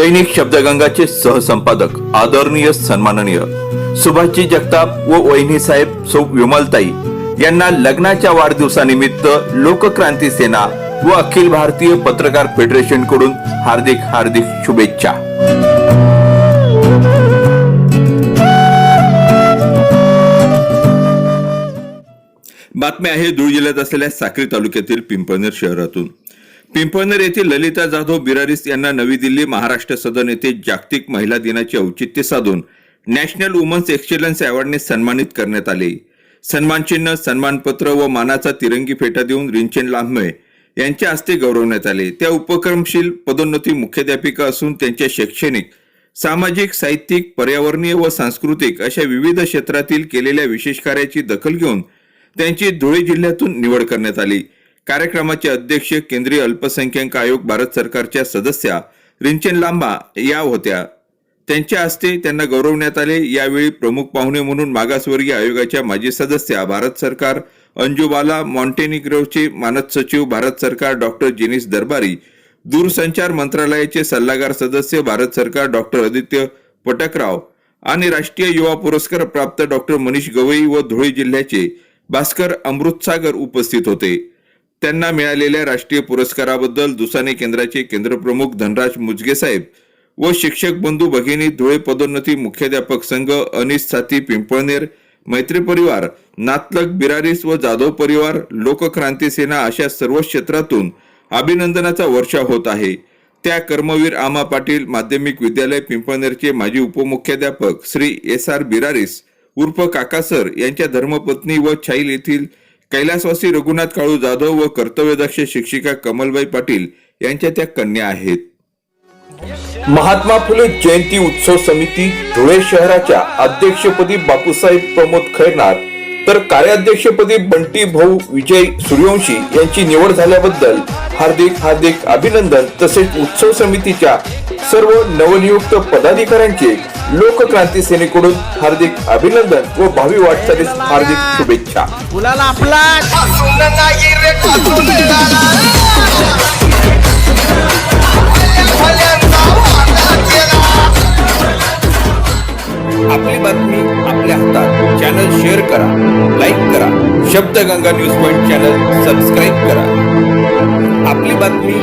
दैनिक शब्दगंगाचे सहसंपादक आदरणीय सन्माननीय सुभाषजी जगताप व वहिनी साहेब सौ विमलताई यांना लग्नाच्या वाढदिवसानिमित्त लोकक्रांती सेना व अखिल भारतीय पत्रकार फेडरेशनकडून हार्दिक हार्दिक शुभेच्छा. बातमी आहे धुळे जिल्ह्यात असलेल्या साक्री तालुक्यातील पिंपळनेर शहरातून. पिंपळनेर येथील ललिता जाधव बिरारीस यांना नवी दिल्ली महाराष्ट्र सदन येथे जागतिक महिला दिनाचे औचित्य साधून नॅशनल वुमन्स एक्सलन्स अवॉर्डने सन्मानित करण्यात आले. सन्मानचिन्ह सन्मानपत्र व मानाचा तिरंगी फेटा देऊन रिंचन लांबे यांच्या हस्ते गौरवण्यात आले. त्या उपक्रमशील पदोन्नती मुख्याध्यापिका असून त्यांच्या शैक्षणिक सामाजिक साहित्यिक पर्यावरणीय व सांस्कृतिक अशा विविध क्षेत्रातील केलेल्या विशेष कार्याची दखल घेऊन त्यांची धुळे जिल्ह्यातून निवड करण्यात आली. कार्यक्रमाचे अध्यक्ष केंद्रीय अल्पसंख्याक आयोग भारत सरकारच्या सदस्या रिंचन लांबा या होत्या. त्यांच्या हस्ते त्यांना गौरवण्यात आले. यावेळी प्रमुख पाहुणे म्हणून मागासवर्गीय आयोगाच्या माजी सदस्या भारत सरकार अंजुबाला मॉन्टेनिग्रोचे मानद सचिव भारत सरकार डॉक्टर जेनिस दरबारी दूरसंचार मंत्रालयाचे सल्लागार सदस्य भारत सरकार डॉक्टर आदित्य पटकराव आणि राष्ट्रीय युवा पुरस्कार प्राप्त डॉक्टर मनीष गवई व धुळे जिल्ह्याचे भास्कर अमृतसागर उपस्थित होते. त्यांना मिळालेल्या राष्ट्रीय पुरस्काराबद्दल दुसाने केंद्राचे केंद्रप्रमुख धनराज मुजगे साहेब व शिक्षक बंधू भगिनी धुळे पदोन्नती मुख्याध्यापक संघ अनिस साथी पिंपळनेर मैत्री परिवार नातलग बिरारीस व जाधव परिवार लोकक्रांती सेना अशा सर्व क्षेत्रातून अभिनंदनाचा वर्षा होत आहे. त्या कर्मवीर आमा पाटील माध्यमिक विद्यालय पिंपळनेरचे माजी उपमुख्याध्यापक श्री एस आर बिरारीस उर्फ काकासर यांच्या धर्मपत्नी व छाईल येथील कैलासवासी रघुनाथ काळू जाधव व कर्तव्यदक्ष शिक्षिका कमलबाई पाटील यांच्या त्या कन्या आहेत. महात्मा फुले जयंती उत्सव समिती धुळे शहराच्या अध्यक्षपदी बापूसाहेब प्रमोद खैरनार तर कार्याध्यक्षपदी बंटी भाऊ विजय सूर्यवंशी यांची निवड झाल्याबद्दल हार्दिक हार्दिक अभिनंदन तसेच उत्सव समितीच्या सर्व नवनियुक्त पदाधिकाऱ्यांचे लोकक्रांती सेनेकडून हार्दिक अभिनंदन व भावी वाटचालीस हार्दिक शुभेच्छा. मुलाला आपला आपली बातमी आपल्या हातात. चॅनल शेअर करा लाईक करा. Shabdganga news point channel subscribe करा. आपली बातमी